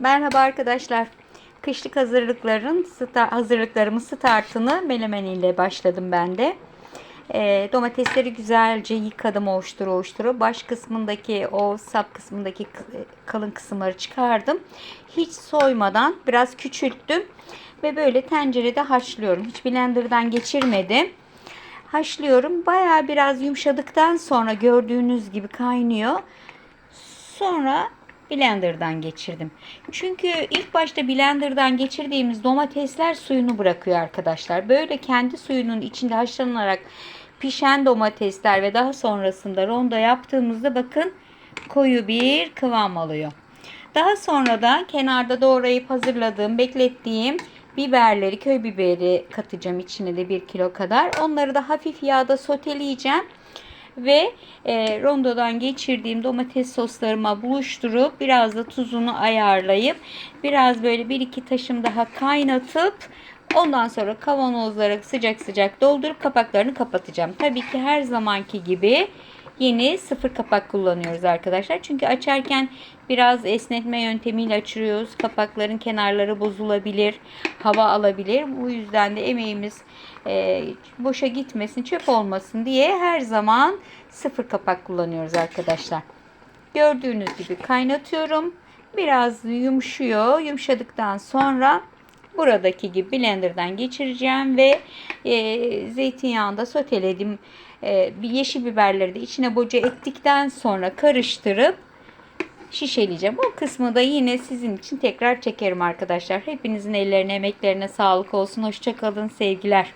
Merhaba arkadaşlar. Kışlık hazırlıkların sta- hazırlıklarımın startını menemen ile başladım ben de. Ee, domatesleri güzelce yıkadım ovuştura ovuştura. Baş kısmındaki o sap kısmındaki k- kalın kısımları çıkardım. Hiç soymadan biraz küçülttüm ve böyle tencerede haşlıyorum. Hiç blenderdan geçirmedim. Haşlıyorum. Bayağı biraz yumuşadıktan sonra gördüğünüz gibi kaynıyor. Sonra blenderdan geçirdim. Çünkü ilk başta blenderdan geçirdiğimiz domatesler suyunu bırakıyor arkadaşlar. Böyle kendi suyunun içinde haşlanarak pişen domatesler ve daha sonrasında ronda yaptığımızda bakın koyu bir kıvam alıyor. Daha sonra da kenarda doğrayıp hazırladığım, beklettiğim biberleri, köy biberi katacağım içine de 1 kilo kadar. Onları da hafif yağda soteleyeceğim ve e, rondodan geçirdiğim domates soslarıma buluşturup biraz da tuzunu ayarlayıp biraz böyle bir iki taşım daha kaynatıp ondan sonra kavanozlara sıcak sıcak doldurup kapaklarını kapatacağım. Tabii ki her zamanki gibi yeni sıfır kapak kullanıyoruz arkadaşlar. Çünkü açarken biraz esnetme yöntemiyle açıyoruz. Kapakların kenarları bozulabilir, hava alabilir. Bu yüzden de emeğimiz e, boşa gitmesin, çöp olmasın diye her zaman sıfır kapak kullanıyoruz arkadaşlar. Gördüğünüz gibi kaynatıyorum. Biraz yumuşuyor. Yumuşadıktan sonra buradaki gibi blenderdan geçireceğim ve e, zeytinyağında soteledim. E, bir yeşil biberleri de içine boca ettikten sonra karıştırıp şişeleyeceğim. O kısmı da yine sizin için tekrar çekerim arkadaşlar. Hepinizin ellerine, emeklerine sağlık olsun. Hoşçakalın, sevgiler.